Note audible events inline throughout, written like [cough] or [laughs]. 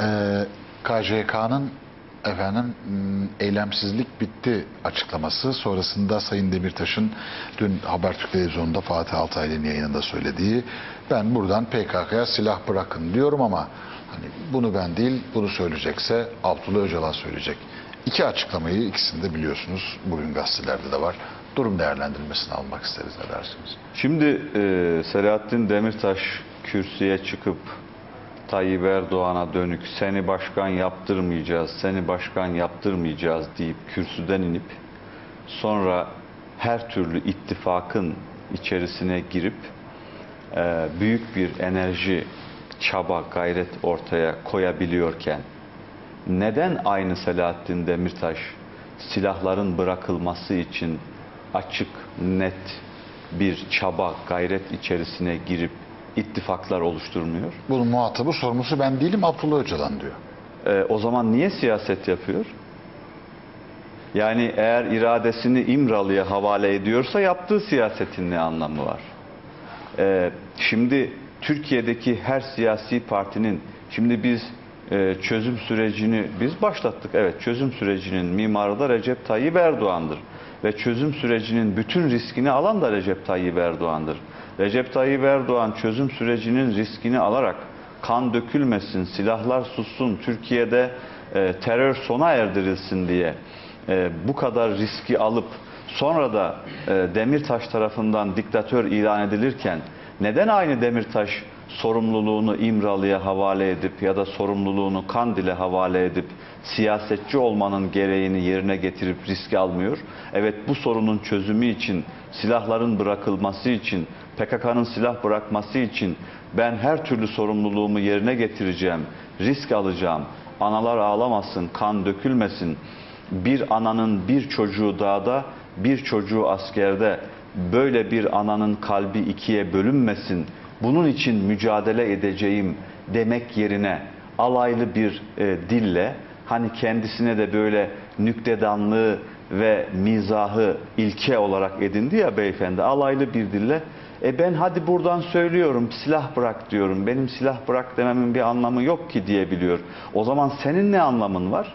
e, KJK'nın efendim m, eylemsizlik bitti açıklaması sonrasında Sayın Demirtaş'ın dün Habertürk televizyonunda Fatih Altaylı'nın yayınında söylediği ben buradan PKK'ya silah bırakın diyorum ama hani bunu ben değil bunu söyleyecekse Abdullah Öcalan söyleyecek. İki açıklamayı ikisini de biliyorsunuz bugün gazetelerde de var. Durum değerlendirmesini almak isteriz ne dersiniz? Şimdi e, Selahattin Demirtaş kürsüye çıkıp Tayyip Erdoğan'a dönük seni başkan yaptırmayacağız, seni başkan yaptırmayacağız deyip kürsüden inip sonra her türlü ittifakın içerisine girip e, büyük bir enerji, çaba, gayret ortaya koyabiliyorken neden aynı Selahattin Demirtaş silahların bırakılması için açık, net bir çaba, gayret içerisine girip ittifaklar oluşturmuyor? Bunun muhatabı sorumlusu ben değilim Abdullah Öcalan diyor. Ee, o zaman niye siyaset yapıyor? Yani eğer iradesini İmralı'ya havale ediyorsa yaptığı siyasetin ne anlamı var? Ee, şimdi Türkiye'deki her siyasi partinin, şimdi biz e, çözüm sürecini biz başlattık. Evet çözüm sürecinin mimarı da Recep Tayyip Erdoğan'dır. Ve çözüm sürecinin bütün riskini alan da Recep Tayyip Erdoğan'dır. Recep Tayyip Erdoğan çözüm sürecinin riskini alarak kan dökülmesin, silahlar sussun, Türkiye'de e, terör sona erdirilsin diye e, bu kadar riski alıp sonra da e, Demirtaş tarafından diktatör ilan edilirken neden aynı Demirtaş sorumluluğunu İmralı'ya havale edip ya da sorumluluğunu Kandil'e havale edip siyasetçi olmanın gereğini yerine getirip riski almıyor? Evet bu sorunun çözümü için, silahların bırakılması için, PKK'nın silah bırakması için ben her türlü sorumluluğumu yerine getireceğim, risk alacağım, analar ağlamasın, kan dökülmesin, bir ananın bir çocuğu dağda, bir çocuğu askerde, böyle bir ananın kalbi ikiye bölünmesin, bunun için mücadele edeceğim demek yerine alaylı bir e, dille, hani kendisine de böyle nüktedanlığı ve mizahı ilke olarak edindi ya beyefendi, alaylı bir dille, e ben hadi buradan söylüyorum silah bırak diyorum, benim silah bırak dememin bir anlamı yok ki diyebiliyor. O zaman senin ne anlamın var?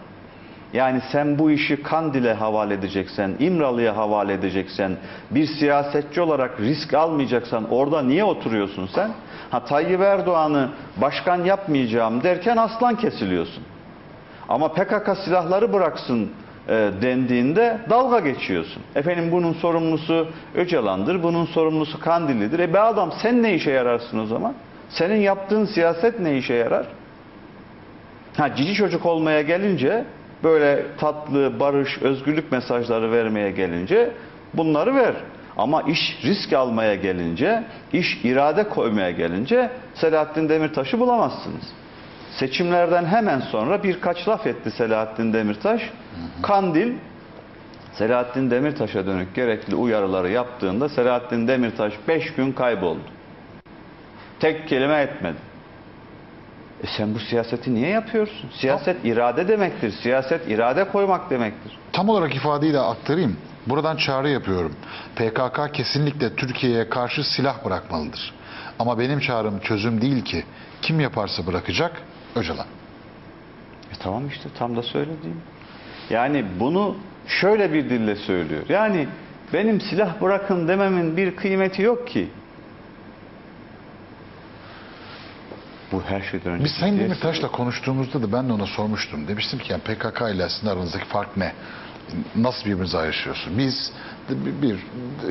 Yani sen bu işi Kandil'e havale edeceksen, İmralı'ya havale edeceksen, bir siyasetçi olarak risk almayacaksan orada niye oturuyorsun sen? Ha Tayyip Erdoğan'ı başkan yapmayacağım derken aslan kesiliyorsun. Ama PKK silahları bıraksın e, dendiğinde dalga geçiyorsun. Efendim bunun sorumlusu Öcalan'dır, bunun sorumlusu Kandilli'dir. E be adam sen ne işe yararsın o zaman? Senin yaptığın siyaset ne işe yarar? Ha cici çocuk olmaya gelince böyle tatlı, barış, özgürlük mesajları vermeye gelince bunları ver. Ama iş risk almaya gelince, iş irade koymaya gelince Selahattin Demirtaş'ı bulamazsınız. Seçimlerden hemen sonra birkaç laf etti Selahattin Demirtaş. Kandil Selahattin Demirtaş'a dönük gerekli uyarıları yaptığında Selahattin Demirtaş 5 gün kayboldu. Tek kelime etmedi. E sen bu siyaseti niye yapıyorsun? Siyaset irade demektir. Siyaset irade koymak demektir. Tam olarak ifadeyi de aktarayım. Buradan çağrı yapıyorum. PKK kesinlikle Türkiye'ye karşı silah bırakmalıdır. Ama benim çağrım çözüm değil ki. Kim yaparsa bırakacak Öcalan. E tamam işte tam da söylediğim. Yani bunu şöyle bir dille söylüyor. Yani benim silah bırakın dememin bir kıymeti yok ki. Bu her şeyden önce... Biz Sayın Demirtaş'la konuştuğumuzda da ben de ona sormuştum. Demiştim ki yani PKK ile sizin aranızdaki fark ne? Nasıl birbirinize ayrışıyorsun? Biz bir bir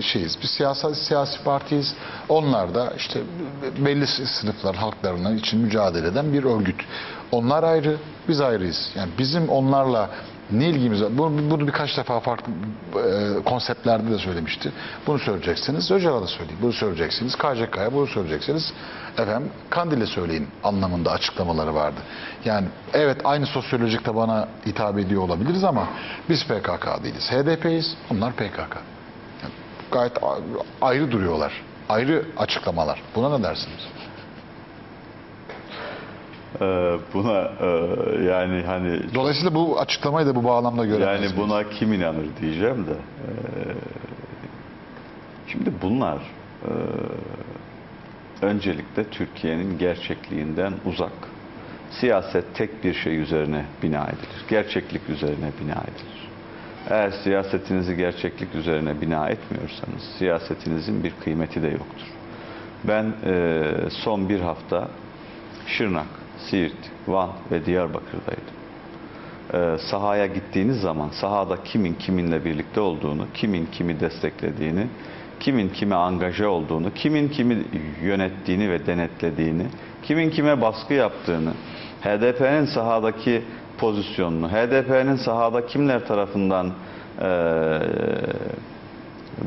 şeyiz. Biz siyasi, siyasi partiyiz. Onlar da işte belli sınıflar halklarının için mücadele eden bir örgüt. Onlar ayrı, biz ayrıyız. Yani bizim onlarla ne ilgimiz var? Bunu, bunu birkaç defa farklı e, konseptlerde de söylemişti. Bunu söyleyeceksiniz. Öcalan'a da söyleyin. Bunu söyleyeceksiniz. KCK'ya bunu söyleyeceksiniz. Efendim Kandil'e söyleyin anlamında açıklamaları vardı. Yani evet aynı sosyolojik tabana hitap ediyor olabiliriz ama biz PKK değiliz. HDP'yiz. Onlar PKK. Yani gayet ayrı duruyorlar. Ayrı açıklamalar. Buna ne dersiniz? Ee, buna e, yani hani Dolayısıyla bu açıklamayı da bu bağlamda göremez yani buna kim inanır diyeceğim de. Ee, şimdi bunlar e, öncelikle Türkiye'nin gerçekliğinden uzak siyaset tek bir şey üzerine bina edilir. Gerçeklik üzerine bina edilir. Eğer siyasetinizi gerçeklik üzerine bina etmiyorsanız siyasetinizin bir kıymeti de yoktur. Ben e, son bir hafta Şırnak, Siirt, Van ve Diyarbakır'daydım. E, sahaya gittiğiniz zaman sahada kimin kiminle birlikte olduğunu, kimin kimi desteklediğini, kimin kime angaje olduğunu, kimin kimi yönettiğini ve denetlediğini, kimin kime baskı yaptığını, HDP'nin sahadaki pozisyonunu, HDP'nin sahada kimler tarafından e,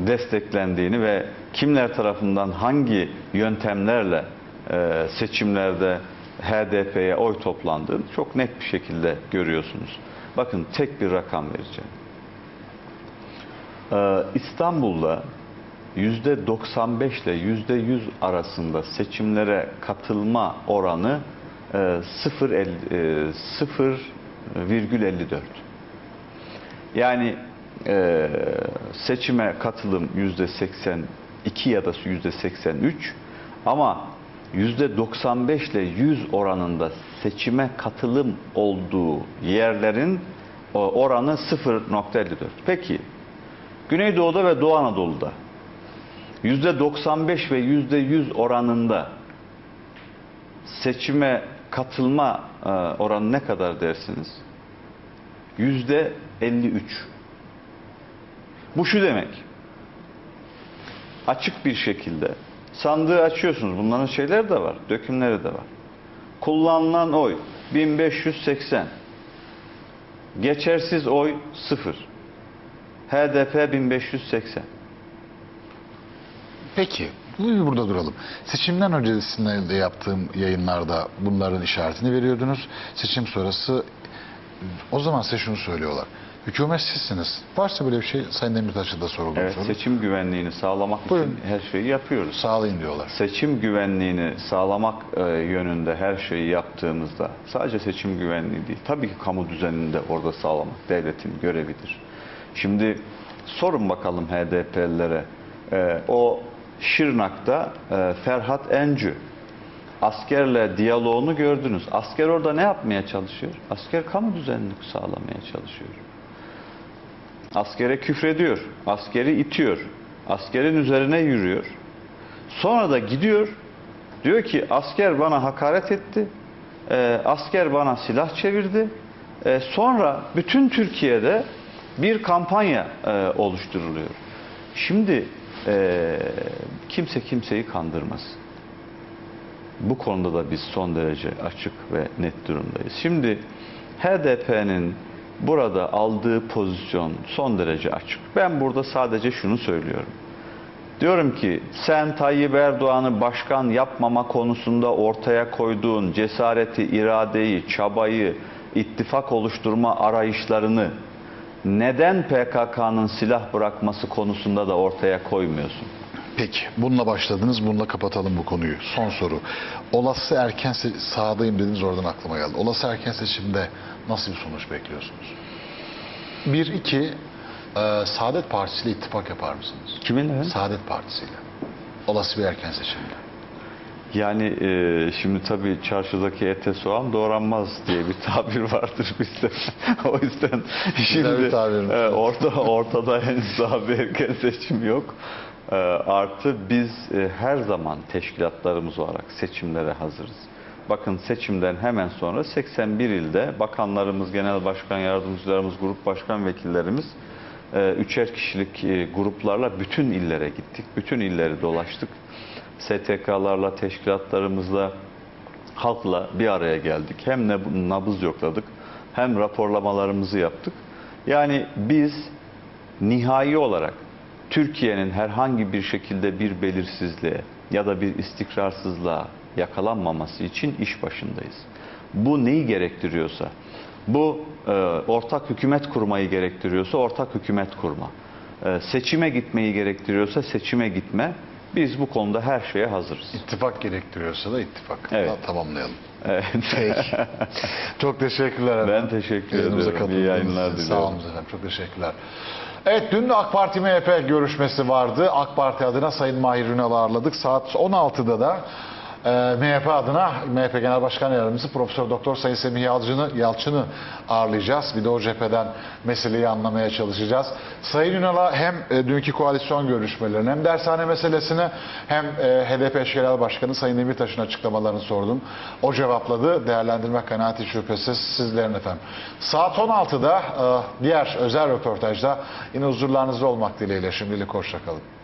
desteklendiğini ve kimler tarafından hangi yöntemlerle e, seçimlerde HDP'ye oy toplandığını çok net bir şekilde görüyorsunuz. Bakın tek bir rakam vereceğim. Ee, İstanbul'da yüzde 95 ile yüzde 100 arasında seçimlere katılma oranı e, 0,50 e, 0,54. Yani e, seçime katılım yüzde 82 ya da yüzde 83 ama yüzde 95 ile 100 oranında seçime katılım olduğu yerlerin o, oranı 0.54. Peki Güneydoğu'da ve Doğu Anadolu'da yüzde 95 ve yüzde 100 oranında seçime katılma e, oranı ne kadar dersiniz? Yüzde 53. Bu şu demek. Açık bir şekilde sandığı açıyorsunuz. Bunların şeyleri de var, dökümleri de var. Kullanılan oy 1580. Geçersiz oy 0. HDP 1580. Peki, burada duralım. Seçimden öncesinde de yaptığım yayınlarda bunların işaretini veriyordunuz. Seçim sonrası o zaman size şunu söylüyorlar. Hükümet sizsiniz. Varsa böyle bir şey Sayın Demirtaş'a da soruldu. Evet, soru. seçim güvenliğini sağlamak Buyurun. için her şeyi yapıyoruz. Sağlayın diyorlar. Seçim güvenliğini sağlamak e, yönünde her şeyi yaptığımızda sadece seçim güvenliği değil, tabii ki kamu düzenini de orada sağlamak devletin görevidir. Şimdi sorun bakalım HDP'lilere. E, o Şırnak'ta e, Ferhat Encü askerle diyaloğunu gördünüz. Asker orada ne yapmaya çalışıyor? Asker kamu düzenini sağlamaya çalışıyor. Askere küfrediyor, askeri itiyor, askerin üzerine yürüyor. Sonra da gidiyor, diyor ki asker bana hakaret etti, e, asker bana silah çevirdi. E, sonra bütün Türkiye'de bir kampanya e, oluşturuluyor. Şimdi e, kimse kimseyi kandırmaz. Bu konuda da biz son derece açık ve net durumdayız. Şimdi HDP'nin burada aldığı pozisyon son derece açık. Ben burada sadece şunu söylüyorum. Diyorum ki sen Tayyip Erdoğan'ı başkan yapmama konusunda ortaya koyduğun cesareti, iradeyi, çabayı, ittifak oluşturma arayışlarını neden PKK'nın silah bırakması konusunda da ortaya koymuyorsun? Peki, bununla başladınız, bununla kapatalım bu konuyu. Son soru. Olası erken sahadayım dediniz oradan aklıma geldi. Olası erken seçimde nasıl bir sonuç bekliyorsunuz? Bir, iki, e, Saadet Partisi ile ittifak yapar mısınız? Kiminle? Saadet Partisi ile. Olası bir erken seçimde. Yani e, şimdi tabii çarşıdaki ete soğan doğranmaz diye bir [laughs] tabir vardır bizde. [laughs] o yüzden şimdi e, orta, ortada henüz daha bir erken seçim yok. E, artı biz e, her zaman teşkilatlarımız olarak seçimlere hazırız. Bakın seçimden hemen sonra 81 ilde bakanlarımız, genel başkan yardımcılarımız, grup başkan vekillerimiz e, üçer kişilik e, gruplarla bütün illere gittik. Bütün illeri dolaştık. STK'larla, teşkilatlarımızla, halkla bir araya geldik. Hem nabız yokladık, hem raporlamalarımızı yaptık. Yani biz nihai olarak Türkiye'nin herhangi bir şekilde bir belirsizliğe ya da bir istikrarsızlığa yakalanmaması için iş başındayız. Bu neyi gerektiriyorsa, bu e, ortak hükümet kurmayı gerektiriyorsa ortak hükümet kurma, e, seçime gitmeyi gerektiriyorsa seçime gitme, biz bu konuda her şeye hazırız. İttifak gerektiriyorsa da ittifak. Evet. Ta- Tamamlayalım. Evet. Peki. [laughs] Çok teşekkürler efendim. Ben teşekkür Yayınımıza ediyorum. İyi yayınlar diliyorum. Sağ olun efendim. Çok teşekkürler. Evet dün AK Parti MHP görüşmesi vardı. AK Parti adına Sayın Mahir Ünal'ı ağırladık. Saat 16'da da e, MHP adına MHP Genel Başkan Yardımcısı Profesör Doktor Sayın Semih Yalçın'ı, Yalçın'ı ağırlayacağız. Bir de o cepheden meseleyi anlamaya çalışacağız. Sayın Ünal'a hem e, dünkü koalisyon görüşmelerini hem dershane meselesini hem e, HDP genel başkanı Sayın Demirtaş'ın açıklamalarını sordum. O cevapladı. Değerlendirme kanaati şüphesiz sizlerin efendim. Saat 16'da e, diğer özel röportajda yine huzurlarınızda olmak dileğiyle şimdilik hoşçakalın.